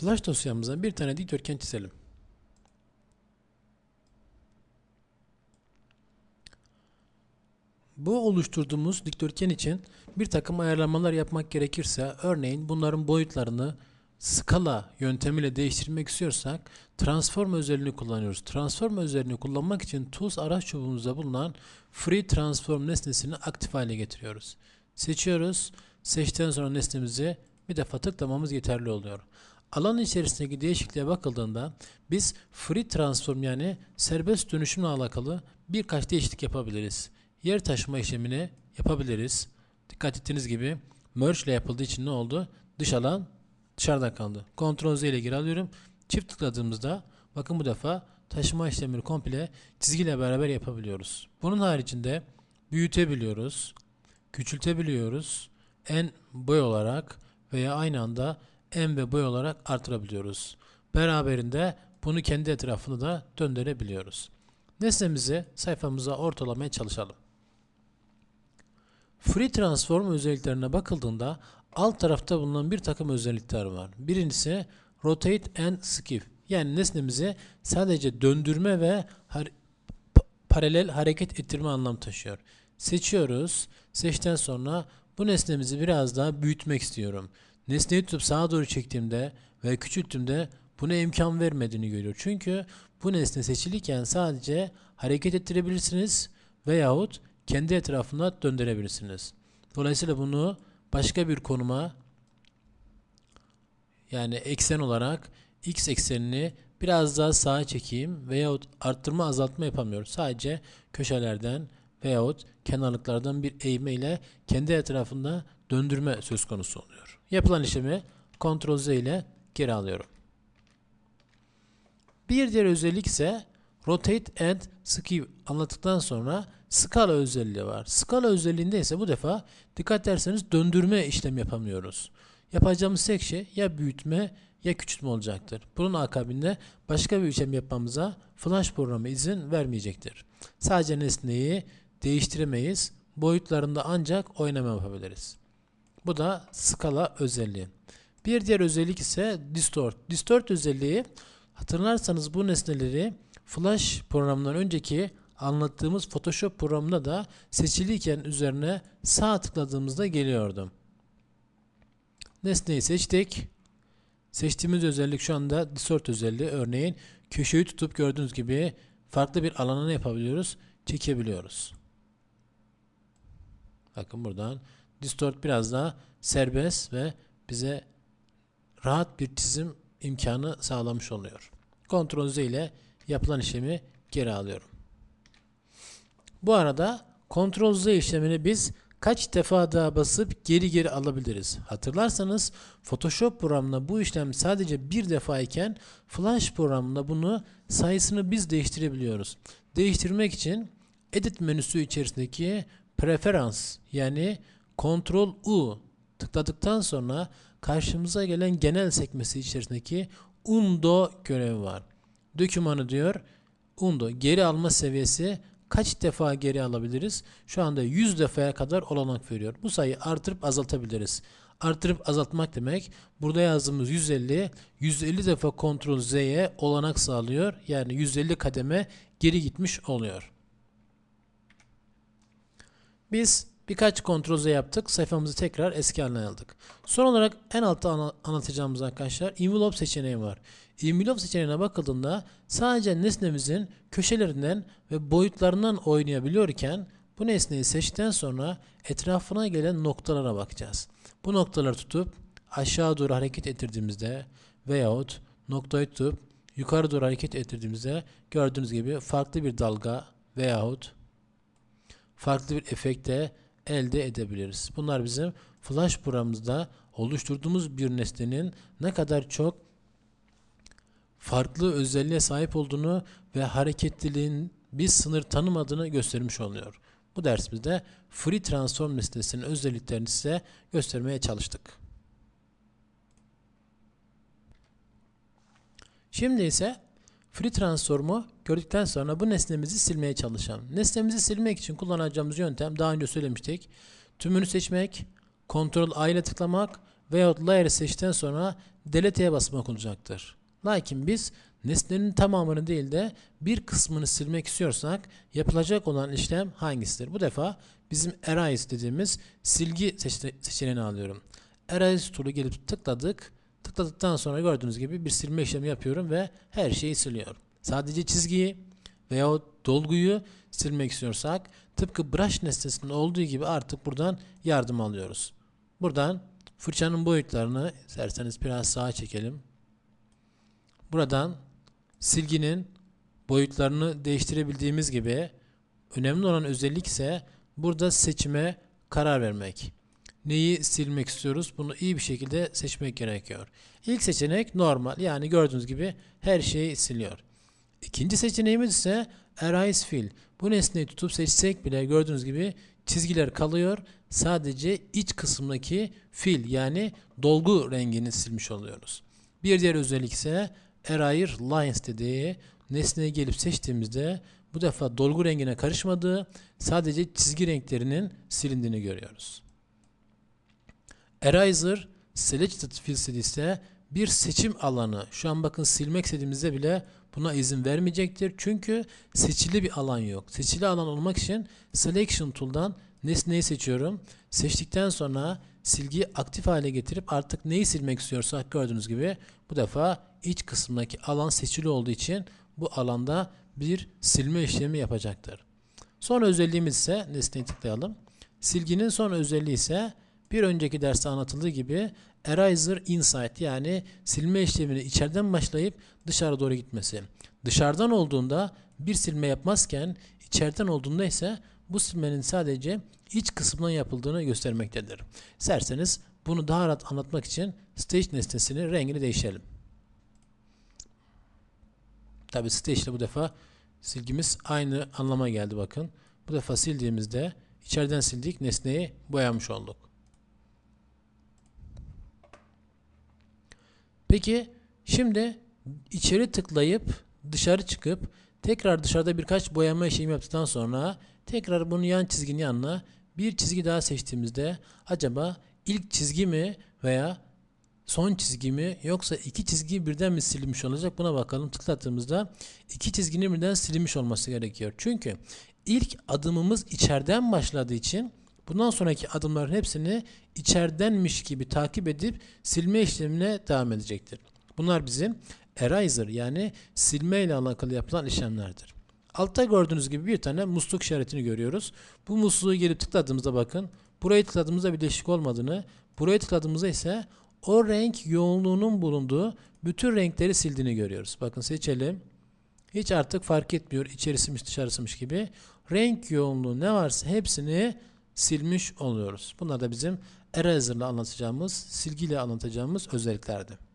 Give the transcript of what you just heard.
Flash dosyamıza bir tane dikdörtgen çizelim. Bu oluşturduğumuz dikdörtgen için bir takım ayarlamalar yapmak gerekirse örneğin bunların boyutlarını skala yöntemiyle değiştirmek istiyorsak transform özelliğini kullanıyoruz. Transform özelliğini kullanmak için tools araç çubuğumuzda bulunan free transform nesnesini aktif hale getiriyoruz. Seçiyoruz. Seçtikten sonra nesnemizi bir defa tıklamamız yeterli oluyor. Alan içerisindeki değişikliğe bakıldığında biz free transform yani serbest dönüşümle alakalı birkaç değişiklik yapabiliriz. Yer taşıma işlemini yapabiliriz. Dikkat ettiğiniz gibi merge ile yapıldığı için ne oldu? Dış alan dışarıda kaldı. Ctrl Z ile geri alıyorum. Çift tıkladığımızda bakın bu defa taşıma işlemini komple çizgiyle beraber yapabiliyoruz. Bunun haricinde büyütebiliyoruz, küçültebiliyoruz, en boy olarak veya aynı anda en ve boy olarak artırabiliyoruz. Beraberinde bunu kendi etrafını da döndürebiliyoruz. Nesnemizi sayfamıza ortalamaya çalışalım. Free Transform özelliklerine bakıldığında alt tarafta bulunan bir takım özellikler var. Birincisi Rotate and Skip. Yani nesnemizi sadece döndürme ve har- pa- paralel hareket ettirme anlam taşıyor. Seçiyoruz. Seçten sonra bu nesnemizi biraz daha büyütmek istiyorum. Nesneyi tutup sağa doğru çektiğimde ve küçülttüğümde buna imkan vermediğini görüyor. Çünkü bu nesne seçilirken sadece hareket ettirebilirsiniz veyahut kendi etrafında döndürebilirsiniz. Dolayısıyla bunu başka bir konuma yani eksen olarak x eksenini biraz daha sağa çekeyim veyahut arttırma azaltma yapamıyoruz. Sadece köşelerden veyahut kenarlıklardan bir eğme ile kendi etrafında döndürme söz konusu oluyor. Yapılan işlemi Ctrl Z ile geri alıyorum. Bir diğer özellik ise Rotate and Skew anlattıktan sonra skala özelliği var. Skala özelliğinde ise bu defa dikkat ederseniz döndürme işlemi yapamıyoruz. Yapacağımız tek şey ya büyütme ya küçültme olacaktır. Bunun akabinde başka bir işlem yapmamıza Flash programı izin vermeyecektir. Sadece nesneyi değiştiremeyiz. Boyutlarında ancak oynama yapabiliriz. Bu da skala özelliği. Bir diğer özellik ise distort. Distort özelliği hatırlarsanız bu nesneleri Flash programından önceki anlattığımız Photoshop programında da seçiliyken üzerine sağ tıkladığımızda geliyordu. Nesneyi seçtik. Seçtiğimiz özellik şu anda distort özelliği. Örneğin köşeyi tutup gördüğünüz gibi farklı bir alana ne yapabiliyoruz? Çekebiliyoruz. Bakın buradan distort biraz daha serbest ve bize rahat bir çizim imkanı sağlamış oluyor. Ctrl Z ile yapılan işlemi geri alıyorum. Bu arada Ctrl Z işlemini biz kaç defa daha basıp geri geri alabiliriz. Hatırlarsanız Photoshop programında bu işlem sadece bir defa iken Flash programında bunu sayısını biz değiştirebiliyoruz. Değiştirmek için Edit menüsü içerisindeki Preferans yani Ctrl U tıkladıktan sonra karşımıza gelen genel sekmesi içerisindeki Undo görevi var. Dokümanı diyor Undo geri alma seviyesi kaç defa geri alabiliriz? Şu anda 100 defaya kadar olanak veriyor. Bu sayıyı artırıp azaltabiliriz. Artırıp azaltmak demek burada yazdığımız 150 150 defa Ctrl Z'ye olanak sağlıyor. Yani 150 kademe geri gitmiş oluyor. Biz birkaç Ctrl Z yaptık. Sayfamızı tekrar eski haline aldık. Son olarak en altta anlatacağımız arkadaşlar envelope seçeneği var. Envelope seçeneğine bakıldığında sadece nesnemizin köşelerinden ve boyutlarından oynayabiliyorken bu nesneyi seçtikten sonra etrafına gelen noktalara bakacağız. Bu noktaları tutup aşağı doğru hareket ettirdiğimizde veyahut noktayı tutup yukarı doğru hareket ettirdiğimizde gördüğünüz gibi farklı bir dalga veyahut farklı bir efekte elde edebiliriz. Bunlar bizim Flash programımızda oluşturduğumuz bir nesnenin ne kadar çok farklı özelliğe sahip olduğunu ve hareketliliğin bir sınır tanımadığını göstermiş oluyor. Bu dersimizde Free Transform nesnesinin özelliklerini size göstermeye çalıştık. Şimdi ise Free Transform'u gördükten sonra bu nesnemizi silmeye çalışalım. Nesnemizi silmek için kullanacağımız yöntem daha önce söylemiştik. Tümünü seçmek, Ctrl A ile tıklamak veyahut layer'ı seçtikten sonra delete'ye basmak olacaktır. Lakin biz nesnenin tamamını değil de bir kısmını silmek istiyorsak yapılacak olan işlem hangisidir? Bu defa bizim erase dediğimiz silgi seçe- seçeneğini alıyorum. Erase tool'u gelip tıkladık. Tıkladıktan sonra gördüğünüz gibi bir silme işlemi yapıyorum ve her şeyi siliyorum. Sadece çizgiyi veyahut dolguyu silmek istiyorsak tıpkı brush nesnesinde olduğu gibi artık buradan yardım alıyoruz. Buradan fırçanın boyutlarını isterseniz biraz sağa çekelim. Buradan silginin boyutlarını değiştirebildiğimiz gibi önemli olan özellik ise burada seçime karar vermek. Neyi silmek istiyoruz? Bunu iyi bir şekilde seçmek gerekiyor. İlk seçenek normal. Yani gördüğünüz gibi her şeyi siliyor. İkinci seçeneğimiz ise Erase Fill. Bu nesneyi tutup seçsek bile gördüğünüz gibi çizgiler kalıyor. Sadece iç kısımdaki fill yani dolgu rengini silmiş oluyoruz. Bir diğer özellik ise Erase Lines dediği nesneye gelip seçtiğimizde bu defa dolgu rengine karışmadığı sadece çizgi renklerinin silindiğini görüyoruz. Eraser Selected Fields ise bir seçim alanı. Şu an bakın silmek istediğimizde bile buna izin vermeyecektir. Çünkü seçili bir alan yok. Seçili alan olmak için Selection Tool'dan nesneyi seçiyorum. Seçtikten sonra silgiyi aktif hale getirip artık neyi silmek istiyorsak gördüğünüz gibi bu defa iç kısımdaki alan seçili olduğu için bu alanda bir silme işlemi yapacaktır. Son özelliğimiz ise nesneyi tıklayalım. Silginin son özelliği ise bir önceki derste anlatıldığı gibi Eraser Inside yani silme işlemini içeriden başlayıp dışarı doğru gitmesi. Dışarıdan olduğunda bir silme yapmazken içeriden olduğunda ise bu silmenin sadece iç kısmından yapıldığını göstermektedir. İsterseniz bunu daha rahat anlatmak için Stage nesnesinin rengini değiştirelim. Tabi Stage ile bu defa silgimiz aynı anlama geldi bakın. Bu defa sildiğimizde içeriden sildik nesneyi boyamış olduk. Peki şimdi içeri tıklayıp dışarı çıkıp tekrar dışarıda birkaç boyama işlemi yaptıktan sonra tekrar bunu yan çizginin yanına bir çizgi daha seçtiğimizde acaba ilk çizgi mi veya son çizgi mi yoksa iki çizgi birden mi silinmiş olacak buna bakalım tıklattığımızda iki çizginin birden silinmiş olması gerekiyor. Çünkü ilk adımımız içeriden başladığı için bundan sonraki adımların hepsini içerdenmiş gibi takip edip silme işlemine devam edecektir. Bunlar bizim eraser yani silme ile alakalı yapılan işlemlerdir. Altta gördüğünüz gibi bir tane musluk işaretini görüyoruz. Bu musluğu gelip tıkladığımızda bakın burayı tıkladığımızda bir değişik olmadığını burayı tıkladığımızda ise o renk yoğunluğunun bulunduğu bütün renkleri sildiğini görüyoruz. Bakın seçelim. Hiç artık fark etmiyor içerisiymiş dışarısıymış gibi. Renk yoğunluğu ne varsa hepsini silmiş oluyoruz. Bunlar da bizim Eraser'la anlatacağımız, silgiyle anlatacağımız özelliklerdi.